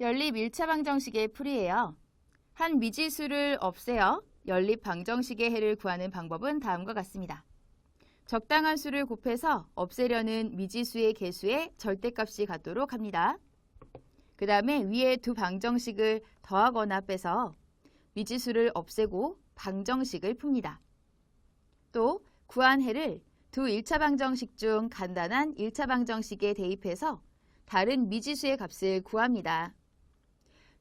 연립 1차 방정식의 풀이에요. 한 미지수를 없애어 연립 방정식의 해를 구하는 방법은 다음과 같습니다. 적당한 수를 곱해서 없애려는 미지수의 개수의 절대값이 같도록 합니다. 그 다음에 위에 두 방정식을 더하거나 빼서 미지수를 없애고 방정식을 풉니다. 또 구한 해를 두 1차 방정식 중 간단한 1차 방정식에 대입해서 다른 미지수의 값을 구합니다.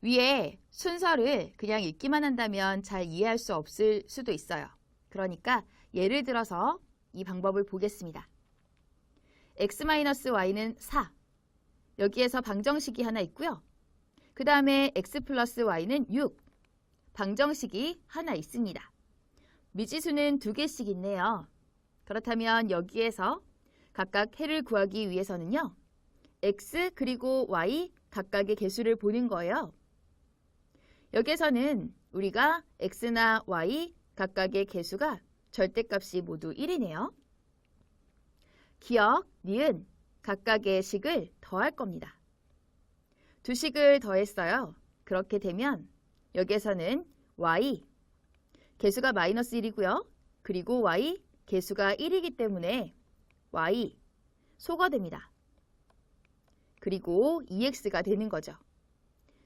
위에 순서를 그냥 읽기만 한다면 잘 이해할 수 없을 수도 있어요. 그러니까 예를 들어서 이 방법을 보겠습니다. x-y는 4. 여기에서 방정식이 하나 있고요. 그 다음에 x 플러스 y는 6. 방정식이 하나 있습니다. 미지수는 두 개씩 있네요. 그렇다면 여기에서 각각 해를 구하기 위해서는요. x 그리고 y 각각의 개수를 보는 거예요. 여기에서는 우리가 x나 y 각각의 개수가 절대값이 모두 1이네요. 기억, 니은 각각의 식을 더할 겁니다. 두 식을 더했어요. 그렇게 되면 여기에서는 y 개수가 마이너스 1이고요. 그리고 y 개수가 1이기 때문에 y 소가 됩니다. 그리고 2x가 되는 거죠.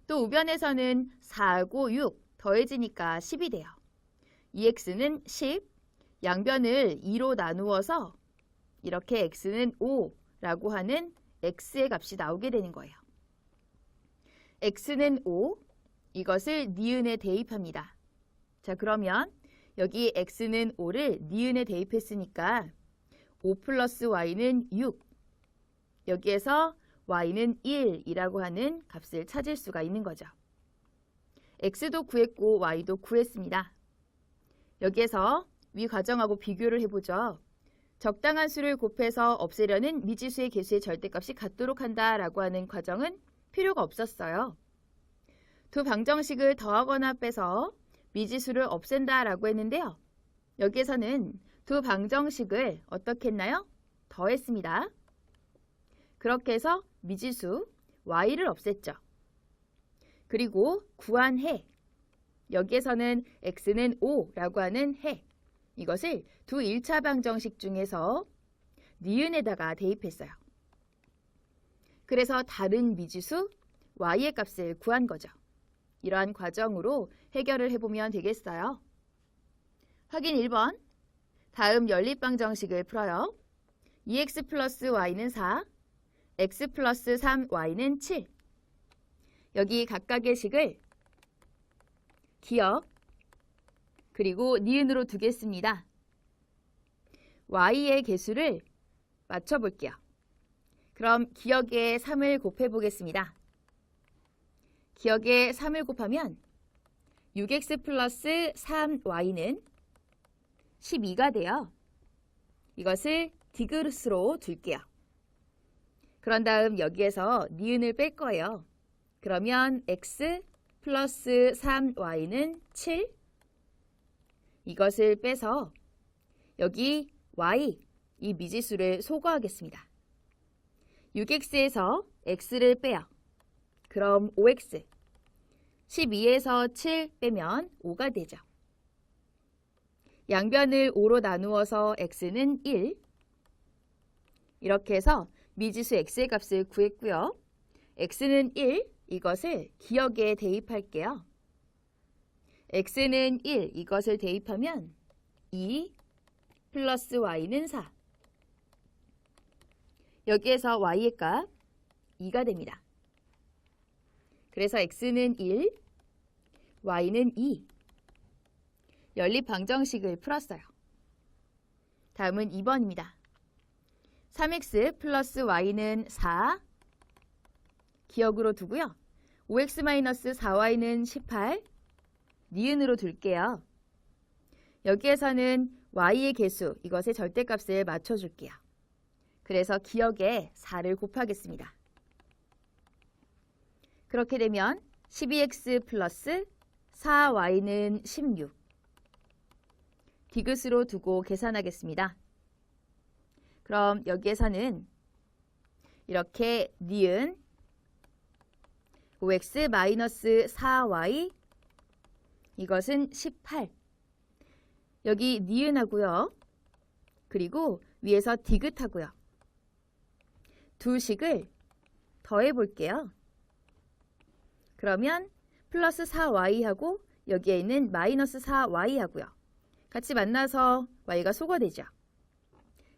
또 우변에서는 4하고 6 더해지니까 10이 돼요. 2x는 10, 양변을 2로 나누어서 이렇게 x는 5라고 하는 x의 값이 나오게 되는 거예요. x는 5, 이것을 니은에 대입합니다. 자, 그러면 여기 x는 5를 니은에 대입했으니까 5 플러스 y는 6. 여기에서 y는 1이라고 하는 값을 찾을 수가 있는 거죠. x도 구했고 y도 구했습니다. 여기에서 위 과정하고 비교를 해보죠. 적당한 수를 곱해서 없애려는 미지수의 개수의 절대값이 같도록 한다라고 하는 과정은 필요가 없었어요. 두 방정식을 더하거나 빼서 미지수를 없앤다 라고 했는데요. 여기에서는 두 방정식을 어떻게 했나요? 더했습니다. 그렇게 해서 미지수 y를 없앴죠. 그리고 구한 해. 여기에서는 x는 5라고 하는 해. 이것을 두 1차 방정식 중에서 니은에다가 대입했어요. 그래서 다른 미지수 y의 값을 구한 거죠. 이러한 과정으로 해결을 해보면 되겠어요. 확인 1번. 다음 연립방 정식을 풀어요. 2x 플러스 y는 4, x 플러스 3y는 7. 여기 각각의 식을 기억, 그리고 니은으로 두겠습니다. y의 개수를 맞춰볼게요. 그럼 기억에 3을 곱해보겠습니다. 기억에 3을 곱하면 6x 플러스 3y는 12가 돼요. 이것을 디귿으로 둘게요. 그런 다음 여기에서 니은을 뺄 거예요. 그러면 x 플러스 3y는 7 이것을 빼서 여기 y 이 미지수를 소거하겠습니다. 6x에서 x를 빼요. 그럼 5x 12에서 7 빼면 5가 되죠. 양변을 5로 나누어서 x는 1 이렇게 해서 미지수 x의 값을 구했고요. x는 1 이것을 기억에 대입할게요. x는 1 이것을 대입하면 2 플러스 y는 4 여기에서 y의 값 2가 됩니다. 그래서 x는 1, y는 2 연립 방정식을 풀었어요. 다음은 2번입니다. 3x 플러스 y는 4 기억으로 두고요. 5x-4y는 18 니은으로 둘게요. 여기에서는 y의 개수, 이것의 절대값을 맞춰줄게요. 그래서 기억에 4를 곱하겠습니다. 그렇게 되면 12x 플러스 4y는 16 디귿으로 두고 계산하겠습니다. 그럼 여기에서는 이렇게 니은 5x 마이너스 4y 이것은 18 여기 니은하고요. 그리고 위에서 디귿하고요. 두 식을 더해 볼게요. 그러면 플러스 4y하고 여기에 있는 마이너스 4y하고요. 같이 만나서 y가 소거되죠.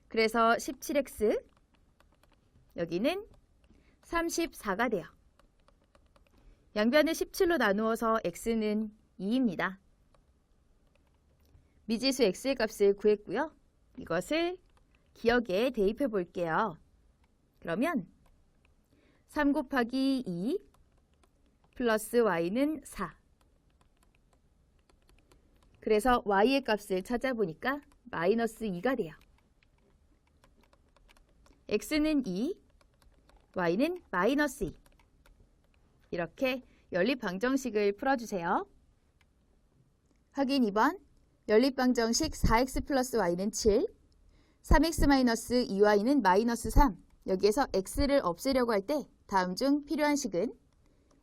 그래서 17x 여기는 34가 돼요. 양변을 17로 나누어서 x는 2입니다. 미지수 x의 값을 구했고요. 이것을 기억에 대입해 볼게요. 그러면 3 곱하기 2 플러스 y는 4. 그래서 y의 값을 찾아보니까 마이너스 2가 돼요. x는 2, y는 마이너스 2. 이렇게 연립방정식을 풀어주세요. 확인 2번 연립방정식 4x 플러스 y는 7, 3x 마이너스 2y는 마이너스 3. 여기에서 x를 없애려고 할 때 다음 중 필요한 식은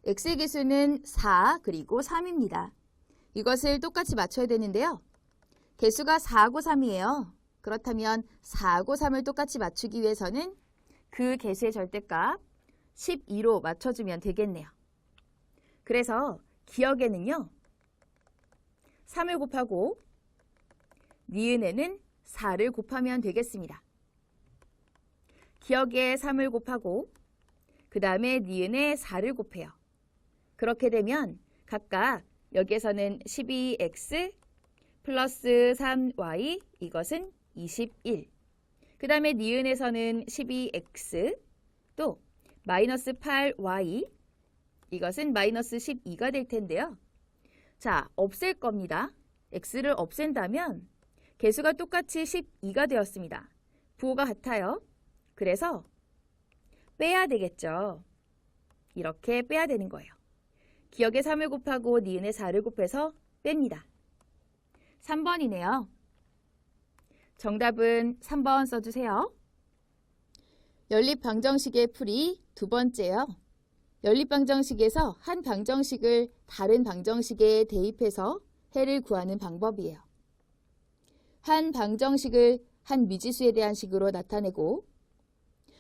x의 개수는 4 그리고 3입니다. 이것을 똑같이 맞춰야 되는데요. 개수가 4하고 3이에요. 그렇다면 4하고 3을 똑같이 맞추기 위해서는 그 개수의 절대값 12로 맞춰주면 되겠네요. 그래서 기억에는요. 3을 곱하고 니은에는 4를 곱하면 되겠습니다. 기억에 3을 곱하고 그 다음에 니은에 4를 곱해요. 그렇게 되면 각각 여기에서는 12x 플러스 3y 이것은 21. 그 다음에 니은에서는 12x 또 마이너스 8y 이것은 마이너스 12가 될 텐데요. 자, 없앨 겁니다. x를 없앤다면 개수가 똑같이 12가 되었습니다. 부호가 같아요. 그래서 빼야 되겠죠. 이렇게 빼야 되는 거예요. 기억에 3을 곱하고 니은에 4를 곱해서 뺍니다. 3번이네요. 정답은 3번 써주세요. 연립방정식의 풀이 두 번째요. 연립방정식에서 한 방정식을 다른 방정식에 대입해서 해를 구하는 방법이에요. 한 방정식을 한 미지수에 대한 식으로 나타내고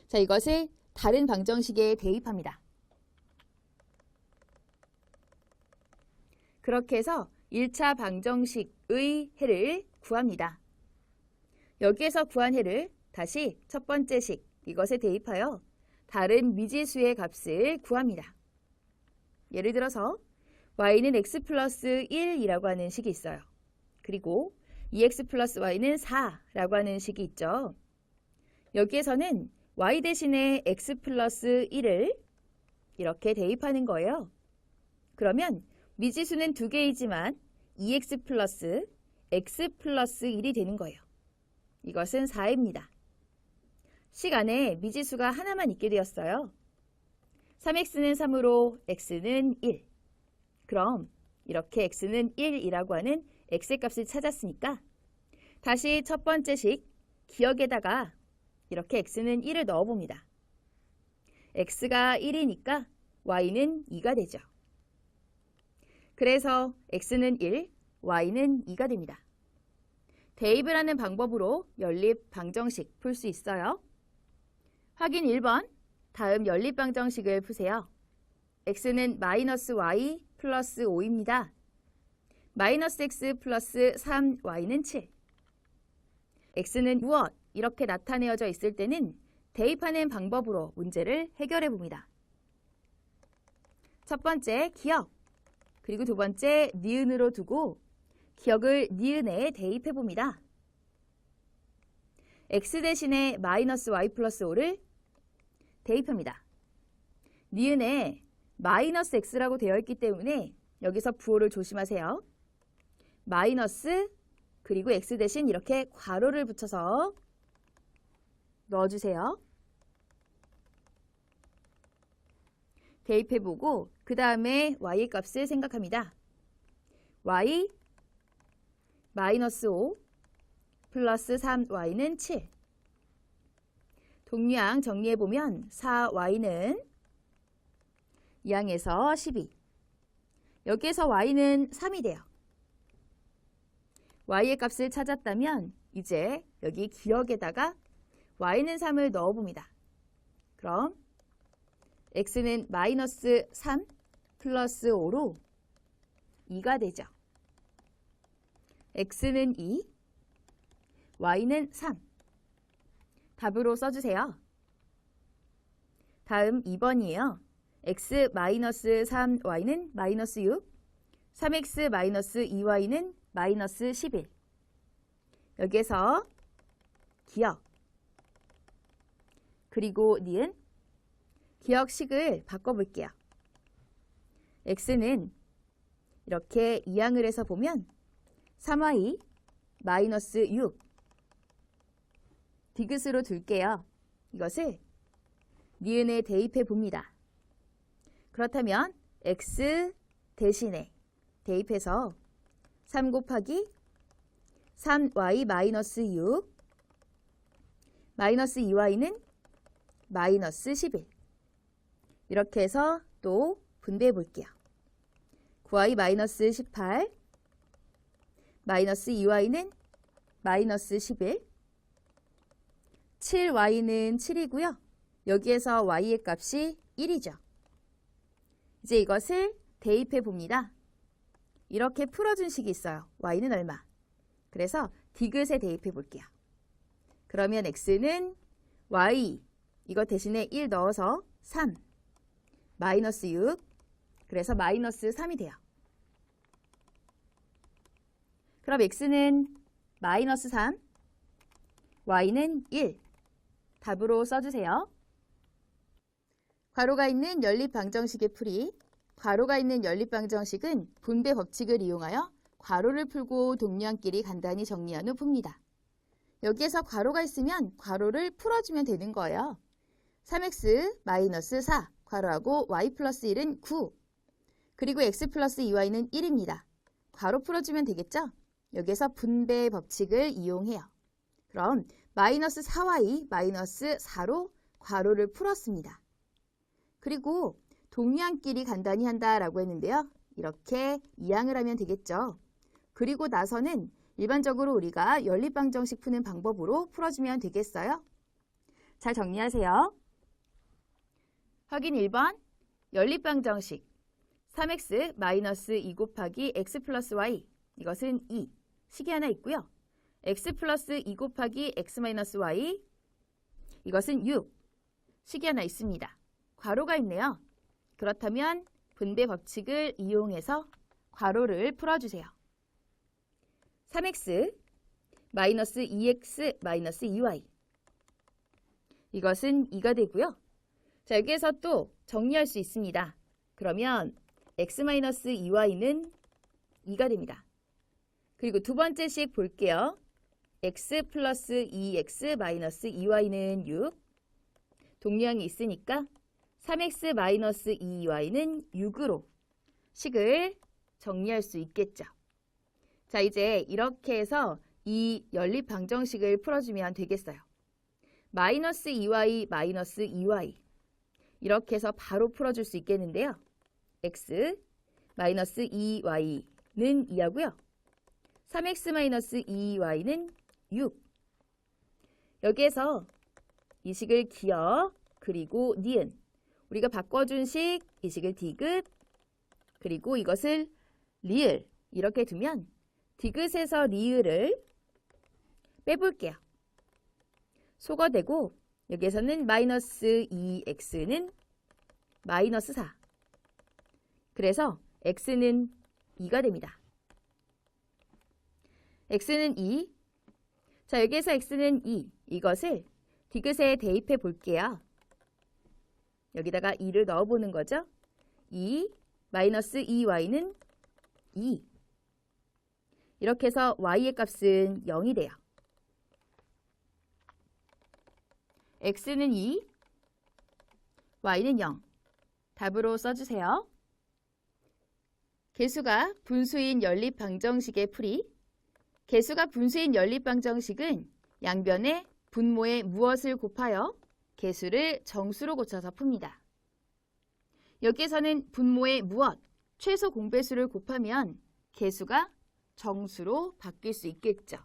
자 이것을 다른 방정식에 대입합니다. 그렇게 해서 1차 방정식의 해를 구합니다. 여기에서 구한 해를 다시 첫 번째 식 이것에 대입하여 다른 미지수의 값을 구합니다. 예를 들어서 y는 x 플러스 1이라고 하는 식이 있어요. 그리고 2x 플러스 y는 4라고 하는 식이 있죠. 여기에서는 y 대신에 x 플러스 1을 이렇게 대입하는 거예요. 그러면 미지수는 두 개이지만 2x 플러스 x 플러스 1이 되는 거예요. 이것은 4입니다. 식 안에 미지수가 하나만 있게 되었어요. 3x는 3으로 x는 1. 그럼 이렇게 x는 1이라고 하는 x의 값을 찾았으니까 다시 첫 번째 식 기억에다가 이렇게 x는 1을 넣어봅니다. x가 1이니까 y는 2가 되죠. 그래서 x는 1, y는 2가 됩니다. 대입을 하는 방법으로 연립 방정식 풀 수 있어요. 확인 1번, 다음 연립 방정식을 푸세요. x는 마이너스 y 플러스 5입니다. 마이너스 x 플러스 3y는 7. x는 무엇? 이렇게 나타내어져 있을 때는 대입하는 방법으로 문제를 해결해 봅니다. 첫 번째, 기억. 그리고 두 번째, 니은으로 두고 기억을 니은에 대입해 봅니다. x 대신에 마이너스 y 플러스 5를 대입합니다. 니은에 마이너스 x라고 되어 있기 때문에 여기서 부호를 조심하세요. 마이너스 그리고 x 대신 이렇게 괄호를 붙여서 넣어주세요. 대입해보고 그 다음에 y의 값을 생각합니다. y 마이너스 5 플러스 3y는 7. 동량 정리해보면 4y는 2항에서 12. 여기에서 y는 3이 돼요. y의 값을 찾았다면 이제 여기 기억에다가 y는 3을 넣어봅니다. 그럼 x는 마이너스 3 플러스 5로 2가 되죠. x는 2, y는 3. 답으로 써주세요. 다음 2번이에요. x 마이너스 3y는 마이너스 6, 3x 마이너스 2y는 마이너스 11. 여기에서 기억, 그리고 니은, 기억식을 바꿔볼게요. x는 이렇게 이항을 해서 보면 3y 마이너스 6 디귿으로 둘게요. 이것을 니은에 대입해 봅니다. 그렇다면 x 대신에 대입해서 3 곱하기 3y 마이너스 6 마이너스 2y는 마이너스 11 이렇게 해서 또 분배해 볼게요. 9y 마이너스 18 마이너스 2y는 마이너스 11 7y는 7이고요. 여기에서 y의 값이 1이죠. 이제 이것을 대입해 봅니다. 이렇게 풀어준 식이 있어요. y는 얼마? 그래서 디귿에 대입해 볼게요. 그러면 x는 y 이거 대신에 1 넣어서 3 마이너스 6 그래서 마이너스 3이 돼요. 그럼 x는 마이너스 3 y는 1 답으로 써주세요. 괄호가 있는 연립방정식의 풀이 괄호가 있는 연립방정식은 분배 법칙을 이용하여 괄호를 풀고 동량끼리 간단히 정리한 후 풉니다. 여기에서 괄호가 있으면 괄호를 풀어주면 되는 거예요. 3x 마이너스 4 괄호하고 y 플러스 1은 9 그리고 x 플러스 2y는 1입니다. 괄호 풀어주면 되겠죠? 여기에서 분배 법칙을 이용해요. 그럼 마이너스 4y 마이너스 4로 괄호를 풀었습니다. 그리고 동량끼리 간단히 한다라고 했는데요. 이렇게 이항을 하면 되겠죠. 그리고 나서는 일반적으로 우리가 연립방정식 푸는 방법으로 풀어주면 되겠어요. 잘 정리하세요. 확인 1번 연립방 정식 3x 마이너스 2 곱하기 x 플러스 y 이것은 2 식이 하나 있고요. x 플러스 2 곱하기 x 마이너스 y 이것은 6 식이 하나 있습니다. 괄호가 있네요. 그렇다면 분배 법칙을 이용해서 괄호를 풀어주세요. 3x 마이너스 2x 마이너스 2y 이것은 2가 되고요. 자 여기에서 또 정리할 수 있습니다. 그러면 x 마이너스 2y는 2가 됩니다. 그리고 두 번째 식 볼게요. x 플러스 2x 마이너스 2y는 6 동량이 있으니까 3x 마이너스 2y는 6으로 식을 정리할 수 있겠죠. 자 이제 이렇게 해서 이 연립 방정식을 풀어주면 되겠어요. 마이너스 2y 마이너스 2y 이렇게 해서 바로 풀어줄 수 있겠는데요. x 마이너스 2y는 2하고요. 3x 마이너스 2y는 6 여기에서 이 식을 기억 그리고 니은 우리가 바꿔준 식 이 식을 디귿 그리고 이것을 리을 이렇게 두면 디귿에서 리을을 빼볼게요. 소거되고 여기에서는 마이너스 2x는 마이너스 4 그래서 x는 2가 됩니다. x는 2 자, 여기에서 x는 2. 이것을 디귿에 대입해 볼게요. 여기다가 2를 넣어보는 거죠. 2 마이너스 2y는 2. 이렇게 해서 y의 값은 0이 돼요. X는 2, y는 0. 답으로 써주세요. 개수가 분수인 연립방정식의 풀이 개수가 분수인 연립방정식은 양변에 분모에 무엇을 곱하여 개수를 정수로 고쳐서 풉니다. 여기에서는 분모의 무엇, 최소 공배수를 곱하면 개수가 정수로 바뀔 수 있겠죠.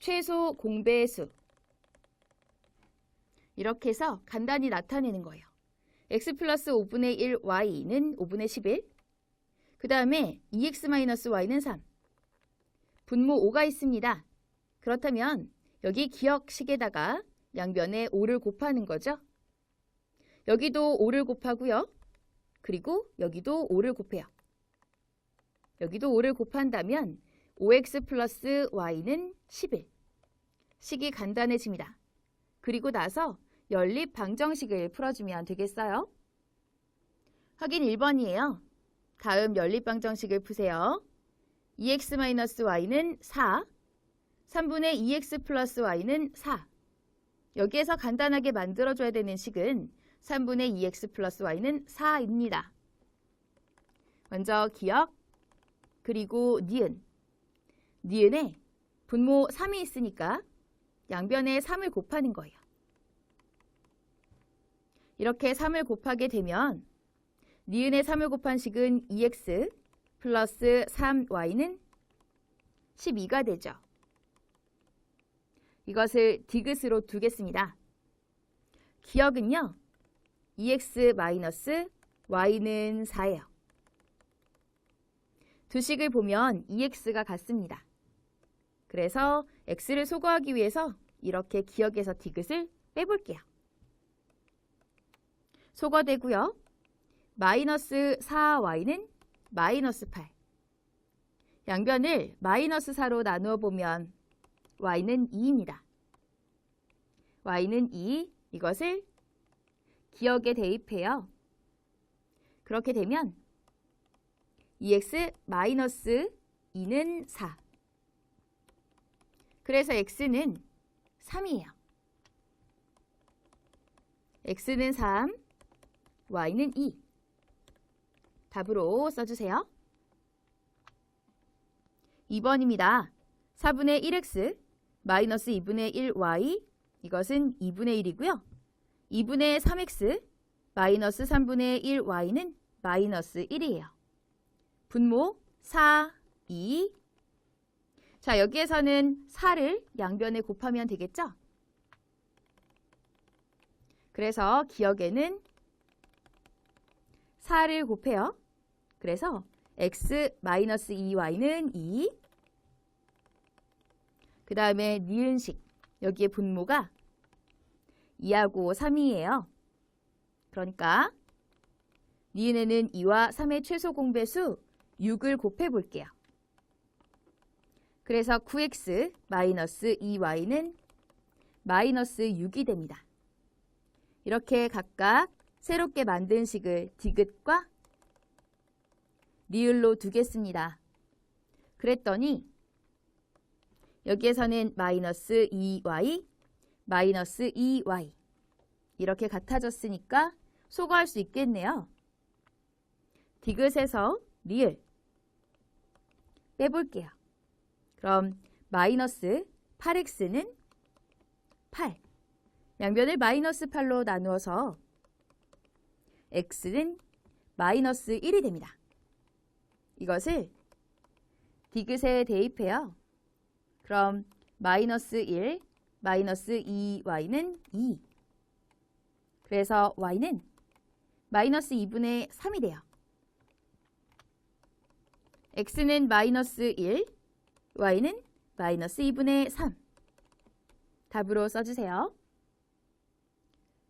최소 공배수 이렇게 해서 간단히 나타내는 거예요. x 플러스 5분의 1 y는 5분의 11. 그 다음에 2x 마이너스 y는 3. 분모 5가 있습니다. 그렇다면 여기 기억식에다가 양변에 5를 곱하는 거죠. 여기도 5를 곱하고요. 그리고 여기도 5를 곱해요. 여기도 5를 곱한다면 5x 플러스 y는 11. 식이 간단해집니다. 그리고 나서 연립 방정식을 풀어주면 되겠어요. 확인 1번이에요. 다음 연립 방정식을 푸세요. 2x-y는 4, 3분의 2x 플러스 y는 4. 여기에서 간단하게 만들어줘야 되는 식은 3분의 2x 플러스 y는 4입니다. 먼저 기억, 그리고 니은. 니은에 분모 3이 있으니까 양변에 3을 곱하는 거예요. 이렇게 3을 곱하게 되면 니은의 3을 곱한 식은 2x 플러스 3y는 12가 되죠. 이것을 디귿으로 두겠습니다. 기억은요. 2x 마이너스 y는 4예요. 두 식을 보면 2x가 같습니다. 그래서 x를 소거하기 위해서 이렇게 기억에서 디귿을 빼볼게요. 소거되고요. 마이너스 4y는 마이너스 8. 양변을 마이너스 4로 나누어 보면 y는 2입니다. y는 2, 이것을 기억에 대입해요. 그렇게 되면 2x 마이너스 2는 4. 그래서 x는 3이에요. x는 3, y는 2. 답으로 써주세요. 2번입니다. 4분의 1x 마이너스 2분의 1y 이것은 2분의 1이고요. 2분의 3x 마이너스 3분의 1y는 마이너스 1이에요. 분모 4, 2. 자, 여기에서는 4를 양변에 곱하면 되겠죠? 그래서 기억에는 4를 곱해요. 그래서 x-2y는 2. 그 다음에 니은식. 여기에 분모가 2하고 3이에요. 그러니까 니은에는 2와 3의 최소 공배수 6을 곱해 볼게요. 그래서 9x 마이너스 2y는 마이너스 6이 됩니다. 이렇게 각각 새롭게 만든 식을 디귿과 리을로 두겠습니다. 그랬더니 여기에서는 마이너스 2y, 마이너스 2y 이렇게 같아졌으니까 소거할 수 있겠네요. 디귿에서 리을 빼볼게요. 그럼 마이너스 8x는 8 양변을 마이너스 8로 나누어서 x는 마이너스 1이 됩니다. 이것을 디귿에 대입해요. 그럼 마이너스 1, 마이너스 2y는 2. 그래서 y는 마이너스 2분의 3이 돼요. x는 마이너스 1, y는 마이너스 2분의 3. 답으로 써주세요.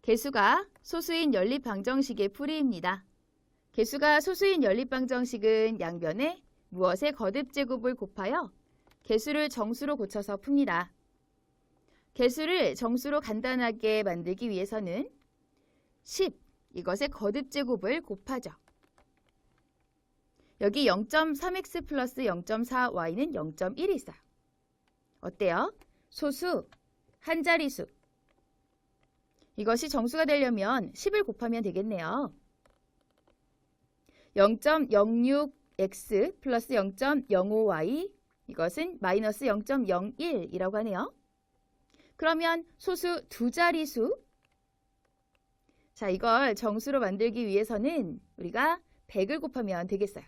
개수가 소수인 연립방정식의 풀이입니다. 개수가 소수인 연립방정식은 양변에 무엇의 거듭제곱을 곱하여 개수를 정수로 고쳐서 풉니다. 개수를 정수로 간단하게 만들기 위해서는 10, 이것의 거듭제곱을 곱하죠. 여기 0.3x 플러스 0.4y는 0.1이 있어요. 어때요? 소수, 한 자리수. 이것이 정수가 되려면 10을 곱하면 되겠네요. 0.06x 플러스 0.05y 이것은 마이너스 0.01이라고 하네요. 그러면 소수 두 자리수. 자, 이걸 정수로 만들기 위해서는 우리가 100을 곱하면 되겠어요.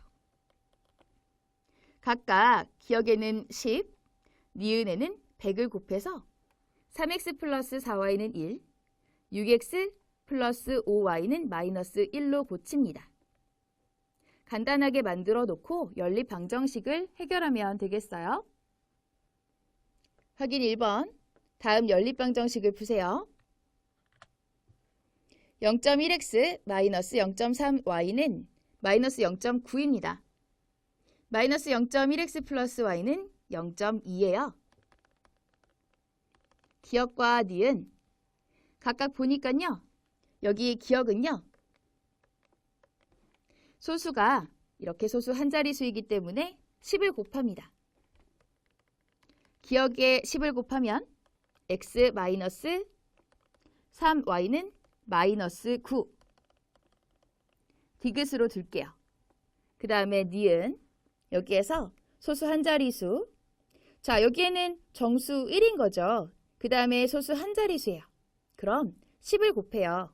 각각 기억에는 10, 니은에는 100을 곱해서 3x 플러스 4y는 1, 6x 플러스 5y는 마이너스 1로 고칩니다. 간단하게 만들어 놓고 연립 방정식을 해결하면 되겠어요. 확인 1번. 다음 연립 방정식을 푸세요. 0.1x 마이너스 0.3y는 마이너스 0.9입니다. 마이너스 0.1x 플러스 y는 0.2예요. 기억과 니은 각각 보니까요. 여기 기억은요. 소수가 이렇게 소수 한 자리수이기 때문에 10을 곱합니다. 기억에 10을 곱하면 x 마이너스 3y는 마이너스 9 디귿으로 둘게요. 그 다음에 니은 여기에서 소수 한 자리수 자 여기에는 정수 1인 거죠. 그 다음에 소수 한 자리수예요. 그럼 10을 곱해요.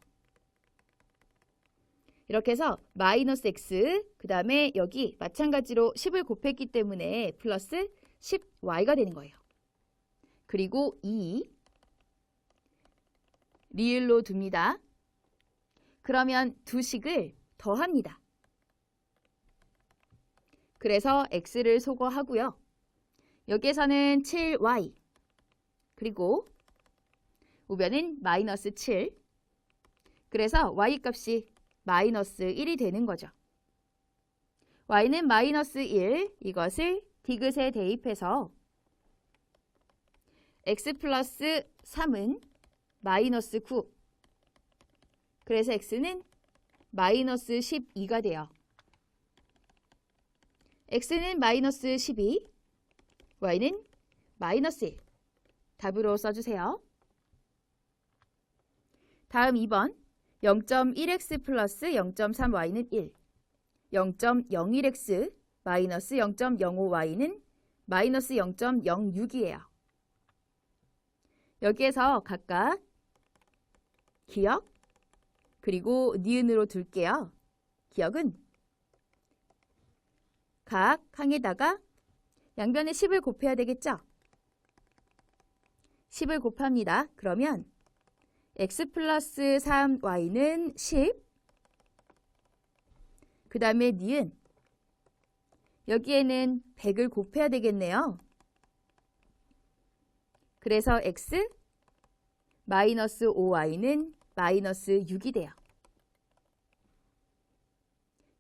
이렇게 해서 마이너스 x 그 다음에 여기 마찬가지로 10을 곱했기 때문에 플러스 10y가 되는 거예요. 그리고 2 리을로 둡니다. 그러면 두 식을 더합니다. 그래서 x를 소거하고요. 여기에서는 7y 그리고 우변은 마이너스 7 그래서 y 값이 마이너스 1이 되는 거죠. y는 마이너스 1 이것을 디귿에 대입해서 x 플러스 3은 마이너스 9 그래서 x는 마이너스 12가 돼요. x는 마이너스 12 y는 마이너스 1 답으로 써주세요. 다음 2번 0.1x 플러스 0.3y는 1 0.01x 마이너스 0.05y는 마이너스 0.06이에요. 여기에서 각각 기억 그리고 니은으로 둘게요. 기억은 각 항에다가 양변에 10을 곱해야 되겠죠? 10을 곱합니다. 그러면 x 플러스 3y는 10. 그 다음에 니은. 여기에는 100을 곱해야 되겠네요. 그래서 x 마이너스 5y는 마이너스 6이 돼요.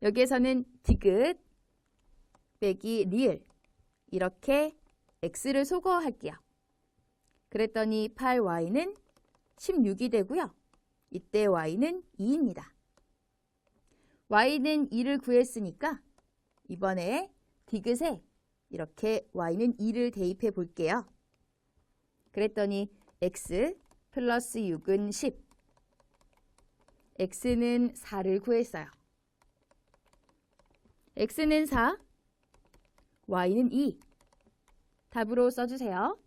여기에서는 디귿 빼기 리을 이렇게 x를 소거할게요. 그랬더니 8y는 16이 되고요. 이때 y는 2입니다. y는 2를 구했으니까 이번에 디귿에 이렇게 y는 2를 대입해 볼게요. 그랬더니 x 플러스 6은 10 x는 4를 구했어요. x는 4 y는 2 답으로 써주세요.